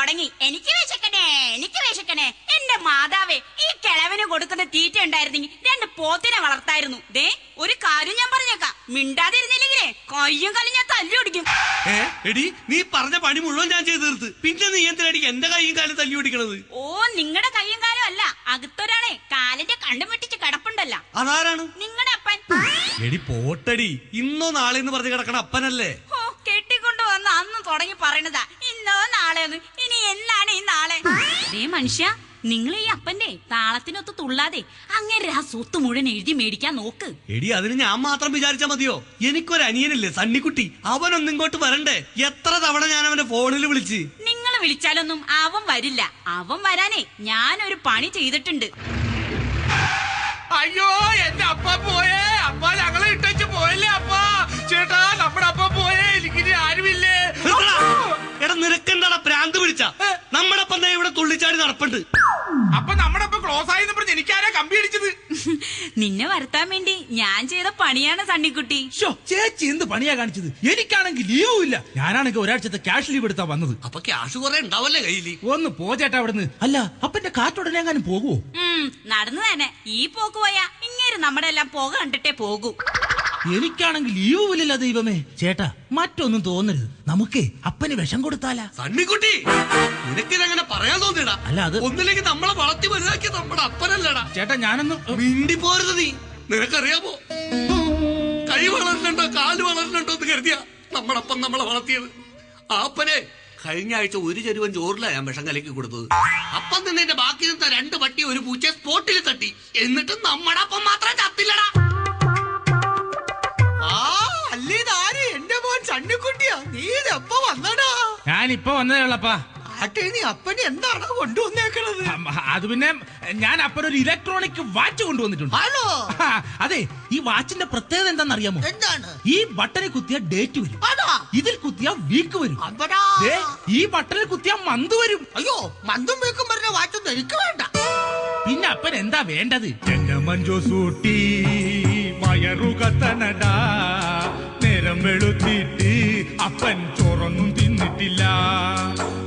തുടങ്ങി. എനിക്ക് വിശക്കണേ എനിക്ക് വിശക്കണേ. എന്റെ മാതാവേ ഈ കിളവിന് കൊടുക്കുന്ന തീറ്റ ഉണ്ടായിരുന്നെങ്കിൽ രണ്ട് പോത്തിനെ വളർത്തായിരുന്നു. ദേ ഒരു കാര്യം ഞാൻ പറഞ്ഞേക്കാം. മിണ്ടാതിരുന്നില്ലെങ്കിലേ കയ്യും കല്ലും ഞാൻ തല്ലുപിടിക്കും ഏ എടി നീ പറഞ്ഞ പണി മുഴുവൻ ഞാൻ ചെയ്തു തീർത്ത്. പിന്നെ നീ എന്തിനടിക്ക് എന്റെ കൈയും കാലും തല്ലി പിടിക്കണത് ഓ നിങ്ങളുടെ കയ്യും കാലും അല്ല. അകത്തൊരാളെ കാലിന്റെ കണ്ടും വെട്ടിച്ച് കിടപ്പുണ്ടല്ല. അതാരാണ്? നിങ്ങളുടെ അപ്പൻ. എടി പോട്ടടി. ഇന്നോ നാളെ എന്ന് പറഞ്ഞ് കിടക്കണ അപ്പനല്ലേ? ഓ കെട്ടിക്കൊണ്ടു വന്ന അന്ന് തുടങ്ങി പറയണതാ. ഇന്നോ ഇനി എന്നാണ് ഈ നാളെ? അതേ മനുഷ്യ നിങ്ങൾ ഈ അപ്പന്റെ താളത്തിനൊത്ത് തുള്ളാതെ അങ്ങനെ ആ സ്വത്ത് മുഴുവൻ എഴുതി മേടിക്കാൻ നോക്ക്. എടി അതിന് ഞാൻ മാത്രം വിചാരിച്ചാ മതിയോ? എനിക്കൊരു അനിയനില്ലേ സണ്ണിക്കുട്ടി. അവനൊന്നും ഇങ്ങോട്ട് വരണ്ടേ? എത്ര തവണ ഞാൻ അവന്റെ ഫോണിൽ വിളിച്ച്? നിങ്ങൾ വിളിച്ചാലൊന്നും അവൻ വരില്ല. അവൻ വരാനേ ഞാനൊരു പണി ചെയ്തിട്ടുണ്ട്. അയ്യോ എന്റെ അപ്പ പോയേ. അപ്പ ഞങ്ങളെ ഇട്ടു പോയല്ലേ അപ്പ? ചേട്ടാ നമ്മുടെ അപ്പ പോയേ. എനിക്കിനി ആരുമില്ലേ. എടാ നിനക്കെന്താടാ പ്രാന്ത് പിടിച്ച നമ്മുടെ അപ്പം ദേ ഇവിടെ തുള്ളിച്ചാടി നടപ്പുണ്ട്. അപ്പൊ നമ്മുടെ ക്ലോസ് ആയെന്ന് പറഞ്ഞ് എനിക്കാരാ കമ്പി അടിച്ചത്? നിന്നെ വരുത്താൻ വേണ്ടി ഞാൻ ചെയ്ത പണിയാണ് സണ്ണിക്കുട്ടി. ചേച്ചി എന്ത് പണിയാ കാണിച്ചത്? എനിക്കാണെങ്കിൽ ലീവും ഇല്ല. ഞാനാണെങ്കിൽ ഒരാഴ്ചത്തെ ക്യാഷ് ലീവ് എടുത്താ വന്നത്. അപ്പൊ ക്യാഷ് കുറെ ഉണ്ടാവല്ലേ കയ്യിൽ? ഒന്ന് പോ ചേട്ടാ അവിടുന്ന്. അല്ല അപ്പന്റെ കാറ്റുടനെ എങ്ങാനും പോകുവോ? നടന്നു തന്നെ. ഈ പോക്ക് പോയാ ഇങ്ങനെ നമ്മുടെ എല്ലാം പോക കണ്ടിട്ടേ പോകൂ. എനിക്കാണെങ്കിൽ ലീവ് പോലില്ല ദൈവമേ. ചേട്ടാ മറ്റൊന്നും തോന്നരുത്. നമുക്ക് അപ്പന് വിഷം കൊടുത്താലാ. സണ്ണിക്കുട്ടി നിനക്കിതങ്ങനെ പറയാൻ തോന്നിയടാ? അല്ല, അത്- ഒന്നില്ലെങ്കിൽ നമ്മളെ വളർത്തി വലുതാക്കിയത് നമ്മുടെ അപ്പനല്ലടാ. ചേട്ടാ ഞാനൊന്ന് മിണ്ടി പോരുത് നീ. നിനക്കറിയാമോ? കൈ വളരണുണ്ടോ കാൽ വളരണുണ്ടോ എന്ന് കരുതിയ നമ്മുടെ അപ്പം നമ്മളെ വളർത്തിയത്. ആപ്പനെ കഴിഞ്ഞ ആഴ്ച ഒരു ചെരുവൻ ചോറില ഞാൻ വിഷം കലക്കി കൊടുത്തത്. അപ്പം നിന്നെ ബാക്കി നിന്ന രണ്ട് പട്ടി ഒരു പൂച്ച സ്പോട്ടിൽ തട്ടി. എന്നിട്ട് നമ്മുടെ അപ്പം മാത്രം ചത്തില്ലടാ. നീ ഇതെപ്പ വന്നടാ? ഞാനിപ്പോ വന്നതേ ഉള്ളപ്പാ. അപ്പനെ എന്താണ് കൊണ്ടുവന്നേക്കണത്? അത് പിന്നെ ഞാൻ അപ്പനൊരു ഇലക്ട്രോണിക് വാച്ച് കൊണ്ടുവന്നിട്ടുണ്ട്. ഹലോ അതെ ഈ വാച്ചിന്റെ പ്രത്യേകത എന്താണെന്നറിയാമോ? എന്താണ്? ഈ ബട്ടണിൽ കുത്തിയ ഡേറ്റ് വരും. ഇതിൽ കുത്തിയ വീക്ക് വരും. ഈ ബട്ടണിൽ കുത്തിയ മന്ത് വരും. അയ്യോ മന്തും വീക്കും വരുന്ന വാച്ചൊന്നും എനിക്ക് വേണ്ട. പിന്നെ അപ്പൻ എന്താ വേണ്ടത്? മഞ്ജു സൂട്ടി തനടാ നേരം വെളുത്തിട്ട് അപ്പൻ ചോറൊന്നും തിന്നിട്ടില്ല.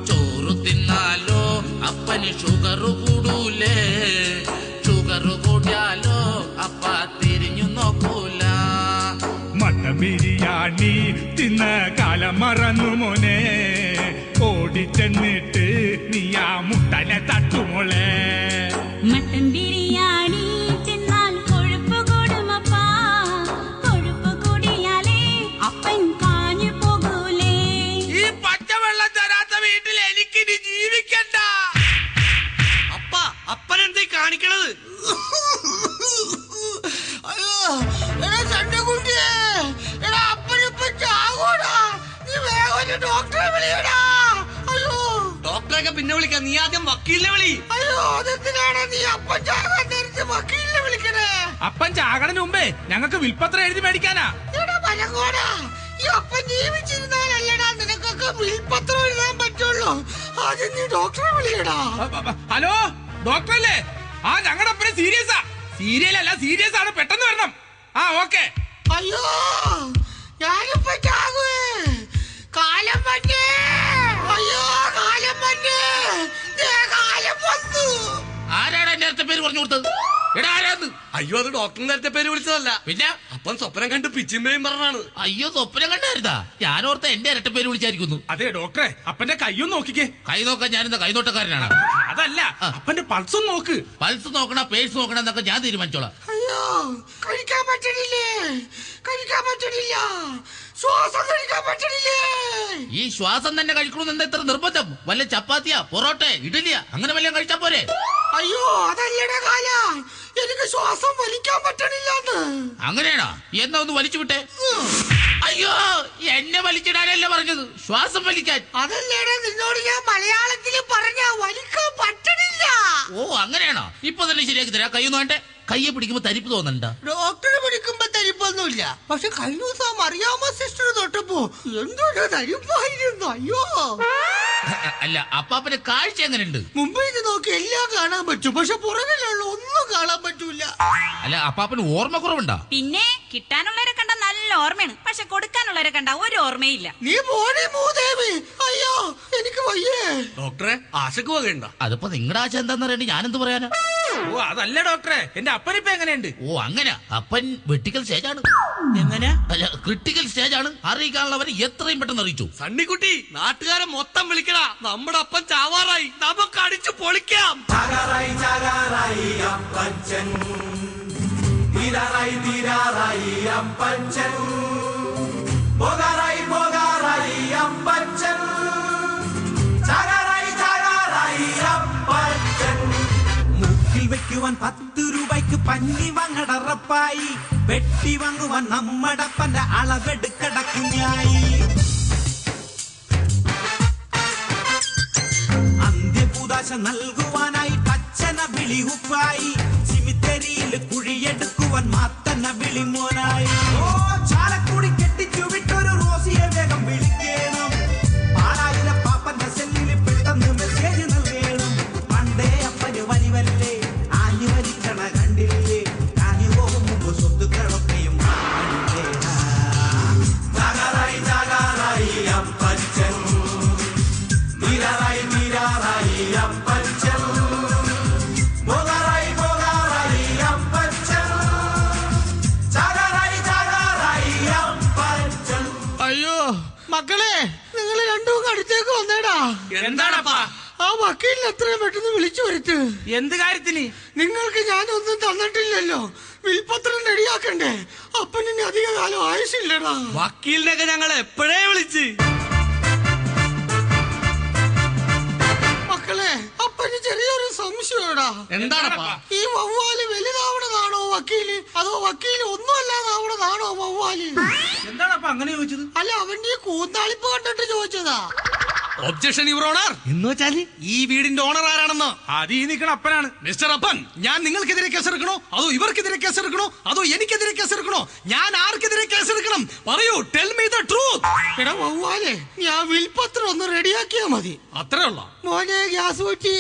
ചോറ് തിന്നാലോ അപ്പന് ഷുഗർ കൂടൂലേ? ഷുഗർ കൂടിയാലോ അപ്പ തിരിഞ്ഞു നോക്കൂല. മട്ട ബിരിയാണി തിന്ന കാലം മറന്നു മോനെ. വിളിയടാ. കാണിക്കണത് ഡോക്ടറെയൊക്കെ പിന്നെ വിളിക്കാം. നീ ആദ്യം വക്കീലിനെ വിളി. അയ്യോ അതെന്തിനാണ് നീ അപ്പൻ ചാകാൻ നേരത്തെ വക്കീലിനെ വിളിക്കണേ? അപ്പൻ ചാകണന് മുമ്പേ ഞങ്ങക്ക് വിൽപ്പത്രം എഴുതി മേടിക്കാനാ. ഈ അപ്പൻ ജീവിച്ചിരുന്നാലല്ലടാ നിനക്കൊക്കെ വിൽപ്പത്രം എഴുതാൻ പറ്റുള്ളൂ. ആദ്യം നീ ഡോക്ടറെ വിളിയടാ. ഹലോ? ഡോക്ടർ അല്ലേ ആ ഞങ്ങളുടെ അപ്പനെ സീരിയസാ. സീരിയൽ അല്ല സീരിയസ് ആണ് പെട്ടെന്ന് വരണം. ആ ഓക്കെ. അയ്യോ ഞാനിപ്പോ ചാകുവേ. കാലം പറ്റേ അയ്യോ കാലം പറ്റേ ദേ കാലം വന്നു. ആരാടാ എന്റെ പേര് പറഞ്ഞു കൊടുത്തത്? എടാ ആരാന്ന്? അയ്യോ അത് ഡോക്ടറിന്റെ നേരത്തെ പേര് വിളിച്ചതല്ല. പിന്നെ? അപ്പം സ്വപ്നം കണ്ട് പിച്ചിമ്മയും പറഞ്ഞാണ്. അയ്യോ സ്വപ്നം കണ്ടായിരുന്നാ? ഞാൻ ഓർത്ത എന്റെ ഇരട്ട പേര് വിളിച്ചായിരിക്കുന്നു. അതെ ഡോക്ടറെ അപ്പന്റെ കയ്യും നോക്കിക്കേ. കൈ നോക്കാൻ ഞാനിന്ന് കൈനോട്ടക്കാരനാണ്. അതല്ല അപ്പന്റെ പൾസ് നോക്ക്. പൾസ് നോക്കണ പേഴ്സ് നോക്കണ എന്നൊക്കെ ഞാൻ തീരുമാനിച്ചോളാം. അയ്യോ കഴിക്കാൻ പറ്റണില്ലേ? കഴിക്കാൻ പറ്റണില്ല. ശ്വാസം കഴിക്കാൻ പറ്റണില്ലേ? ഈ ശ്വാസം തന്നെ കഴിക്കണമെന്ന് എന്താ ഇത്ര നിർബന്ധം? വല്ല ചപ്പാത്തിയാ പൊറോട്ട ഇഡലിയാ അങ്ങനെ വല്ലതും കഴിച്ചാ പോരെ? അയ്യോ അതല്ലട കാല. എനിക്ക് ശ്വാസം വലിക്കാൻ പറ്റണില്ലെന്ന്. അങ്ങനെയാണോ? എന്നാ ഒന്ന് വലിച്ചു വിട്ടെ. അയ്യോ എന്നെ വലിച്ചിടാനല്ല പറഞ്ഞത്? ശ്വാസം വലിക്കാൻ. അതല്ലേടാ നിന്നോട് ഞാൻ മലയാളത്തിൽ പറഞ്ഞ പറ്റണില്ല ഓ അങ്ങനെയാണോ? ഇപ്പൊ തന്നെ ശരിയാക്കി തരാം. കൈ നോട്ടെ കയ്യെ പിടിക്കുമ്പോ തരിപ്പ് തോന്നണ്ട. ഡോക്ടറെ പിടിക്കുമ്പോ തരിപ്പൊന്നുമില്ല. പക്ഷെ കഴിഞ്ഞ ദിവസം അറിയാമോ സിസ്റ്റർ തൊട്ടപ്പോ? എന്തൊരു തരിപ്പായിരുന്നു. അയ്യോ. അല്ല അപ്പാപ്പന്റെ കാഴ്ച എങ്ങനെയുണ്ട്? മുമ്പ് ഇത് നോക്കി എല്ലാം കാണാൻ പറ്റും. പക്ഷെ പുറകിലുള്ള ഒന്നും കാണാൻ പറ്റൂല. അല്ല അപ്പാപ്പന് ഓർമ്മ കുറവുണ്ടാ പിന്നെ കിട്ടാനുള്ളവരെ കണ്ട നല്ല ഓർമ്മയാണ്. പക്ഷെ കൊടുക്കാനുള്ളവരെ കണ്ട ഒരു ഓർമ്മയില്ല. നീ പോണേ മൂദേവി. അയ്യോ എനിക്ക് വയ്യേ. ഡോക്ടറെ ആശക്ക് വകയുണ്ട? അതിപ്പോ നിങ്ങളുടെ ആശ എന്താന്ന് അറിയണ്ട ഞാൻ എന്ത് പറയാനാ? ഓ അതല്ല ഡോക്ടറെ. എന്റെ അപ്പനിപ്പ എങ്ങനെയുണ്ട്? ഓ അങ്ങനെ. അപ്പൻ വെട്ടിക്കൽ സ്റ്റേജ് ആണ് എങ്ങനെ? അല്ല ക്രിട്ടിക്കൽ സ്റ്റേജ് ആണ് അറിയിക്കാനുള്ളവർ എത്രയും പെട്ടെന്ന് അറിയിച്ചു. സണ്ണിക്കുട്ടി നാട്ടുകാരെ മൊത്തം വിളിക്കണ നമ്മുടെ അപ്പൻ ചാവാറായി. നമുക്ക് അടിച്ചു പൊളിക്കാം. ചാകാറായി ചാകാറായി അപ്പച്ചൻ. തീരാറായി തീരാറായി അപ്പച്ചൻ പോകാറായി പോകാറായി അപ്പച്ചൻ ചാകാറായി ചാകാറായി അപ്പച്ചൻ മൂക്കിൽ വെക്കുവാൻ പത്ത് രൂപയ്ക്ക് പഞ്ഞി വാങ്ങടറപ്പായി. വെട്ടി വാങ്ങുവാൻ നമ്മടപ്പന്റെ അളവെടുക്കട കുഞ്ഞായി. നൽകുവാനായി വിളി ഉപ്പായി. സിമിത്തരിയിൽ കുഴിയെടുക്കുവാൻ മാത്തന വിളിമോനായി ഓ ചാലക്കുടി കെട്ടിച്ചു വിട്ടൊരു റോസിയെ എന്താണപ്പാ? ആ വക്കീലിനെ എത്രയും പെട്ടെന്ന് വിളിച്ചു വരുത്ത്. എന്ത് കാര്യത്തിന്? നിങ്ങൾക്ക് ഞാനൊന്നും തന്നിട്ടില്ലല്ലോ. വിൽപത്രം റെഡിയാക്കണ്ടേ. അപ്പനിന് അധിക കാലം ആയുസില്ലടാ വക്കീലിനൊക്കെ ഞങ്ങൾ എപ്പോഴേ വിളിച്ച്? മക്കളെ അപ്പന് ചെറിയൊരു സംശയടാ എന്താണപ്പാ? ഈ വവ്വാൽ വലുതാവണതാണോ വക്കീൽ? അതോ വക്കീൽ ഒന്നും അല്ലാതാവണതാണോ വവ്വാൽ? എന്താണപ്പാ അങ്ങനെ ചോദിച്ചത്? അല്ല അവന്റെ ഈ കൂന്താളിപ്പ് കണ്ടിട്ട് ചോദിച്ചതാ. Objection your honour. എന്ന് വെച്ചാൽ? ഈ വീടിന്റെ ഓണർ ആരാണെന്ന്? അത് ഈ നിക്കണ അപ്പനാണ്. മിസ്റ്റർ അപ്പൻ ഞാൻ നിങ്ങൾക്കെതിരെ കേസെടുക്കണോ? അതോ ഇവർക്കെതിരെ കേസെടുക്കണോ? അതോ എനിക്കെതിരെ കേസെടുക്കണോ? ഞാൻ ആർക്കെതിരെ കേസെടുക്കണം? പറയൂ ടെൽ മീ ദ ട്രൂത്ത് എടാ വവ്വാലെ ഞാൻ വിൽപത്രം ഒന്ന് റെഡിയാക്കിയാ മതി. അത്രേ ഉള്ളോ? മോനെ ഗ്യാസ് ഊറ്റി.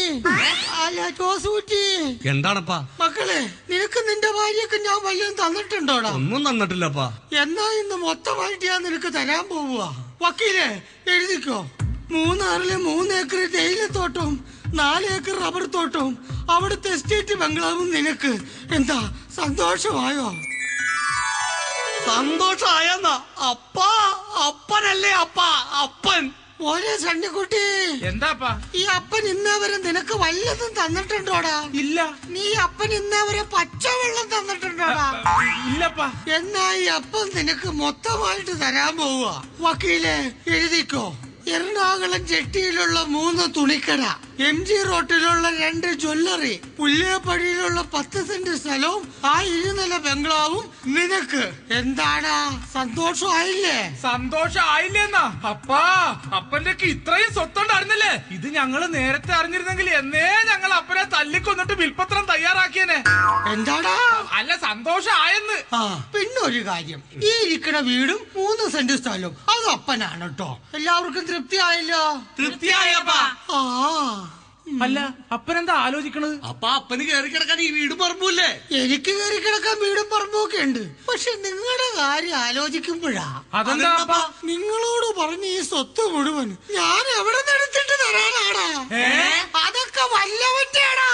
അല്ല ടോസ് ഊറ്റി. എന്താണപ്പാ? മക്കളെ നിനക്ക് നിന്റെ ഭാര്യക്ക് ഞാൻ വല്ലതും തന്നിട്ടുണ്ടോടാ? ഒന്നും തന്നിട്ടില്ലപ്പാ. എന്നാ ഇന്ന് മൊത്തമായിട്ട് ഞാൻ നിനക്ക് തരാൻ പോവുക വക്കീലെ എഴുതിക്കോ. മൂന്നാറിലെ മൂന്ന് ഏക്കർ തേയിലത്തോട്ടവും നാല് ഏക്കർ റബ്ബർ തോട്ടവും അവിടുത്തെ എസ്റ്റേറ്റ് ബംഗ്ലാവും നിനക്ക്. എന്താ സന്തോഷമായോ? സന്തോഷായെന്ന അപ്പാ അപ്പനല്ലേ അപ്പാ അപ്പൻ. മോനെ സണ്ണിക്കുട്ടി. എന്താപ്പാ? ഈ അപ്പൻ ഇന്നേവരെ നിനക്ക് വല്ലതും തന്നിട്ടുണ്ടോടാ? ഇല്ല. നീ അപ്പൻ ഇന്നേവരെ പച്ചവെള്ളം തന്നിട്ടുണ്ടോടാ? ഇല്ലപ്പാ. എന്നാ ഈ അപ്പം നിനക്ക് മൊത്തമായിട്ട് തരാൻ പോവുക. വക്കീലെ എഴുതിക്കോ. എറണാകുളം ജെട്ടിയിലുള്ള മൂന്ന് തുണിക്കട. എം ജി റോട്ടിലുള്ള രണ്ട് ജ്വല്ലറി പുല്ലേപ്പടിയിലുള്ള പത്ത് സെന്റ് സ്ഥലവും ആ ഇരുനില ബംഗ്ലാവും നിനക്ക്. എന്താടാ? സന്തോഷമായില്ലേ? സന്തോഷം ആയില്ലേന്നാ അപ്പാ അപ്പന്റെക്ക് ഇത്രയും സ്വത്തുണ്ടായിരുന്നില്ലേ ഇത് ഞങ്ങൾ നേരത്തെ അറിഞ്ഞിരുന്നെങ്കിൽ എന്നേ ഞങ്ങൾ അപ്പനെ തല്ലിക്കൊന്നിട്ട് വിൽപ്പത്രം തയ്യാറാക്കിയനെ. എന്താടാ? അല്ല സന്തോഷം ആയെന്ന് പിന്നെ ഒരു കാര്യം. ഈ ഇരിക്കണ വീടും മൂന്ന് സെന്റ് സ്ഥലവും. അത് അപ്പനാണ് കേട്ടോ എല്ലാവർക്കും തൃപ്തിയായല്ലോ? തൃപ്തിയായപ്പാ. ആ. അല്ല അപ്പനെന്താ ആലോചിക്കണത്? അപ്പൊ അപ്പന് കയറി കിടക്കാൻ ഈ വീടും പറമ്പൂല്ലേ എനിക്ക് കയറി കിടക്കാൻ വീടും പറമ്പൊക്കെ ഉണ്ട്. പക്ഷെ നിങ്ങളുടെ കാര്യം ആലോചിക്കുമ്പോഴാ. അതെന്താ അപ്പ? നിങ്ങളോട് പറഞ്ഞ ഈ സ്വത്ത് മുഴുവൻ ഞാൻ എവിടെ നിന്ന് എടുത്തിട്ട് തരാനാടാ? ഏ? അതൊക്കെ വല്ലവന്റെടാ